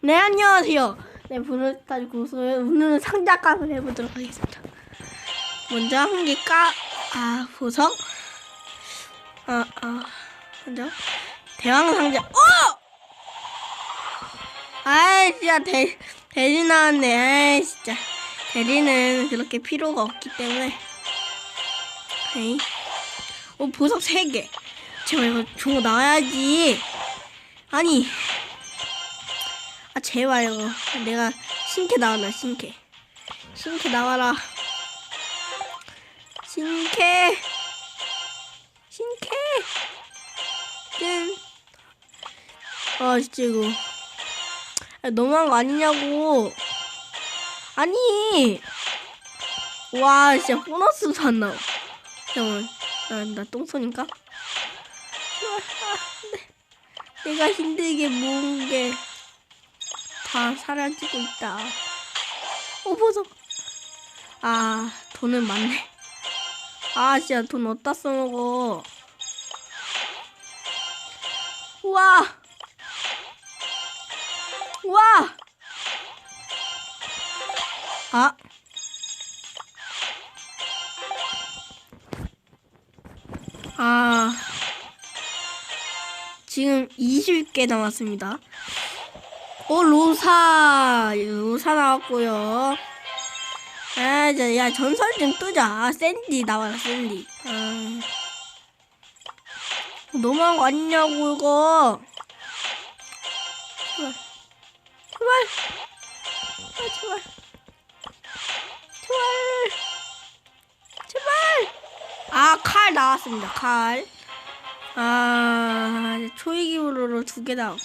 네 안녕하세요. 네 브루스타즈 고소의 오늘은 상자 값을 해보도록 하겠습니다. 먼저 한 개 까, 아 보석, 아, 아 먼저 대왕 상자. 어! 아이 진짜 대 대리 나왔네. 아이 진짜 대리는 그렇게 필요가 없기 때문에. 에이. 어 보석 세 개. 제발 이거 거 나와야지. 아니. 아 제발 이거 내가 신캐 나와라 신캐. 신캐 나와라. 신캐. 신캐. 짠아 진짜 이거. 아, 너무한 거 아니냐고. 아니. 와 진짜 보너스도 안 나와 잠깐만. 똥손인가? 아, 네. 내가 힘들게 모은 게 다 사라지고 있다. 어, 보석. 아, 돈은 많네. 아, 진짜 돈 어디다 써먹어. 우와! 우와! 아. 아. 지금 20개 남았습니다. 어 로사 로사 나왔고요. 아, 자, 야 전설 좀 뜨자. 아, 샌디 나와라 샌디. 아, 너무한 거 아니냐고 이거. 제발, 제발, 아, 제발, 제발, 제발. 아, 칼 나왔습니다. 칼. 아, 초이기으로 두 개 나왔고.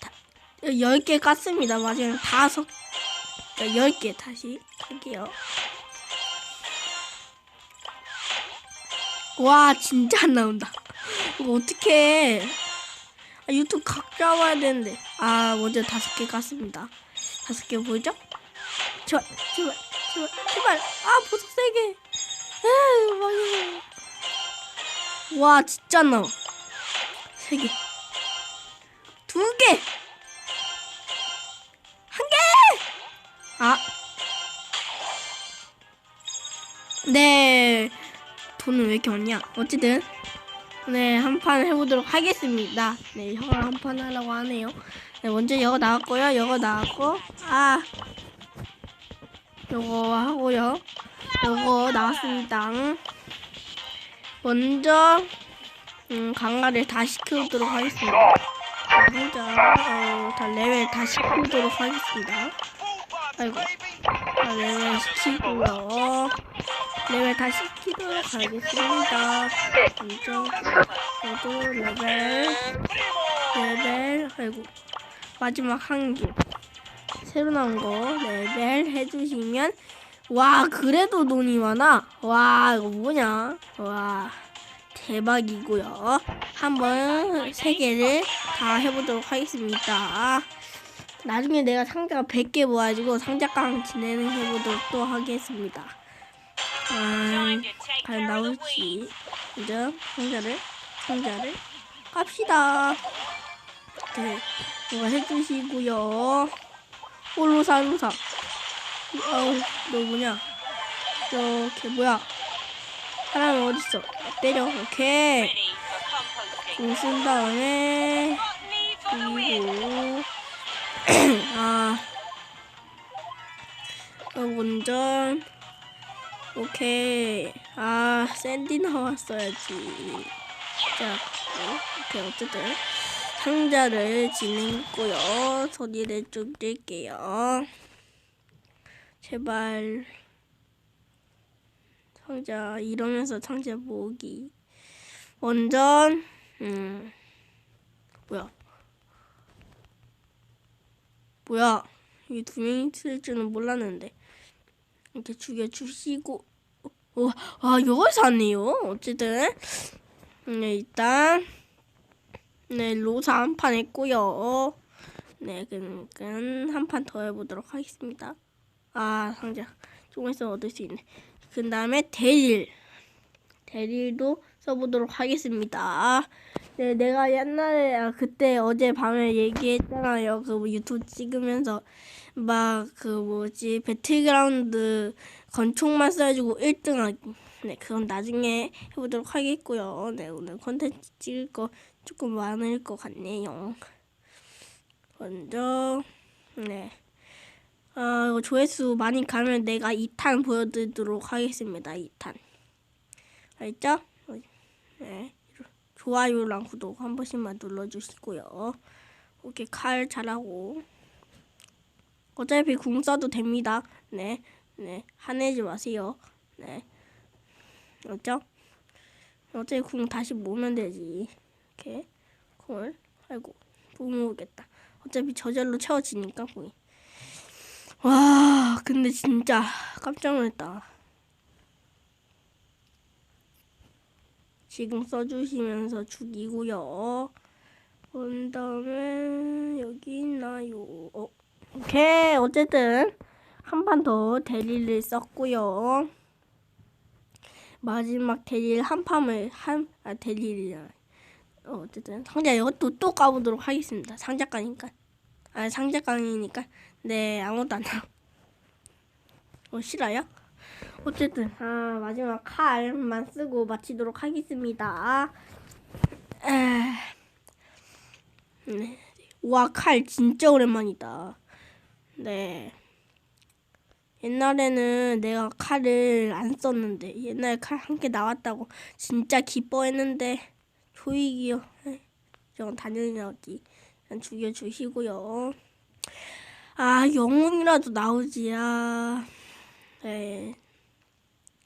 다, 10개 깠습니다. 마지막 다섯 그러니까 10개 다시 할게요. 와 진짜 안 나온다. 이거 어떡해. 아, 유튜브 각 잡아야 되는데. 아 먼저 다섯 개 깠습니다. 다섯 개 보이죠? 제발 제발 제발 제발 아 보석 세 개. 에이 망해. 와 진짜 안 나와. 세 개, 두 개, 한 개. 아, 네, 돈은 왜 이렇게 없냐? 어쨌든 네 한 판 해보도록 하겠습니다. 네, 형랑 한판 하려고 하네요. 네, 먼저 이거 나왔고요. 이거 나왔고, 아, 요거 하고요. 요거 나왔습니다. 먼저 음, 강화를 다시 키우도록 하겠습니다. 진짜 어, 다 레벨 다시 키우도록 하겠습니다. 아이고, 다 레벨 시키고요. 레벨 다시 키도록 하겠습니다. 먼저 저도 레벨 레벨 아이고 마지막 한 개. 새로 나온 거 레벨 해주시면 와 그래도 돈이 많아 와 이거 뭐냐 와 대박이고요. 한번 세 개를 다 해보도록 하겠습니다. 나중에 내가 상자가 100개 모아가지고 상자깡 진행을 해보도록 또 하겠습니다. 아, 과연 나올지. 먼저 상자를, 상자를 갑시다. 네, 이거 해주시고요. 올로사, 올로사. 어우, 너 뭐냐? 저걔 뭐야? 사람 어딨어? 때려. 오케이. 공쓴 다음에 그리고 아. 어, 먼저 오케이. 아 샌디 나왔어야지. 자 오케이 어쨌든 상자를 진행했고요. 소리를 좀 낼게요. 제발 상자. 이러면서 상자 모으기. 원전 음. 뭐야? 뭐야? 이 두 명이 있을 줄은 몰랐는데. 이렇게 죽여주시고. 어, 아 이걸 샀네요. 어쨌든. 네 일단. 네 로사 한 판 했고요. 네 그러니까 한 판 더 해보도록 하겠습니다. 아 상자. 조금 있으면 얻을 수 있네 그 다음에 데릴 데릴도 써보도록 하겠습니다. 네, 내가 옛날에 아, 그때 어제 밤에 얘기했잖아요. 그 뭐 유튜브 찍으면서 막 그 뭐지 배틀그라운드 건총만 써가지고 1등하기. 네, 그건 나중에 해보도록 하겠고요. 네, 오늘 콘텐츠 찍을 거 조금 많을 것 같네요. 먼저 네. 어, 조회수 많이 가면 내가 2탄 보여드리도록 하겠습니다. 2탄. 알죠? 네. 좋아요랑 구독 한 번씩만 눌러주시고요. 오케이, 칼 잘하고. 어차피 궁 써도 됩니다. 네. 네. 화내지 마세요. 네. 알죠? 어차피 궁 다시 모으면 되지. 이렇게. 궁을. 아이고. 못 모으겠다. 어차피 저절로 채워지니까 궁이. 와, 근데 진짜 깜짝 놀랐다. 지금 써주시면서 죽이고요. 그 다음에 여기 있나요? 어, 오케이. 어쨌든 한 판 더 대리를 썼고요. 마지막 대리 한 판을 한 아, 대리를 어, 어쨌든 상자 이것도 또 까보도록 하겠습니다. 상자가니까 아 상자강이니까 네 아무것도 안 나와. 어 싫어요? 어쨌든 아 마지막 칼만 쓰고 마치도록 하겠습니다. 에... 네. 와칼 진짜 오랜만이다. 네. 옛날에는 내가 칼을 안 썼는데 옛날 칼한 개 나왔다고 진짜 기뻐했는데 조이기요. 저건 당연히 나왔지. 죽여주시고요. 아 영웅이라도 나오지 아. 네.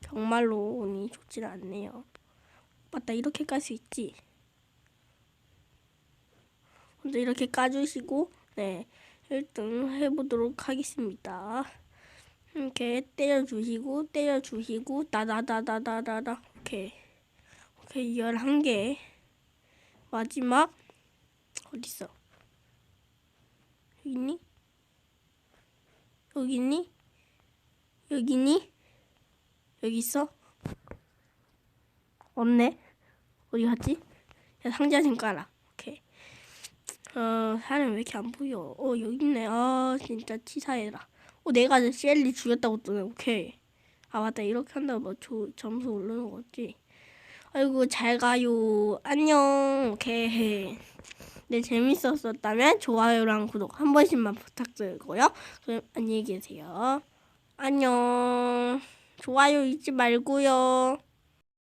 정말로 운이 좋질 않네요. 맞다 이렇게 깔 수 있지. 먼저 이렇게 까주시고 네 1등 해보도록 하겠습니다. 이렇게 때려주시고 때려주시고 나나나나나나나 오케이 오케이 11개 마지막 어딨어 여기 있니? 여기 있니? 여기 있니? 여기 있어? 없네. 어디 갔지? 야 상자 좀 깔아. 오케이. 어 사람 왜 이렇게 안 보여? 어 여기 있네. 아 진짜 치사해라. 어 내가 셀리 죽였다고 뜨네. 오케이. 아 맞다. 이렇게 한다고 뭐 조, 점수 오르는 거지. 아이고 잘 가요. 안녕. 오케이 네 재밌었었다면 좋아요랑 구독 한 번씩만 부탁드리고요. 그럼 안녕히 계세요. 안녕. 좋아요 잊지 말고요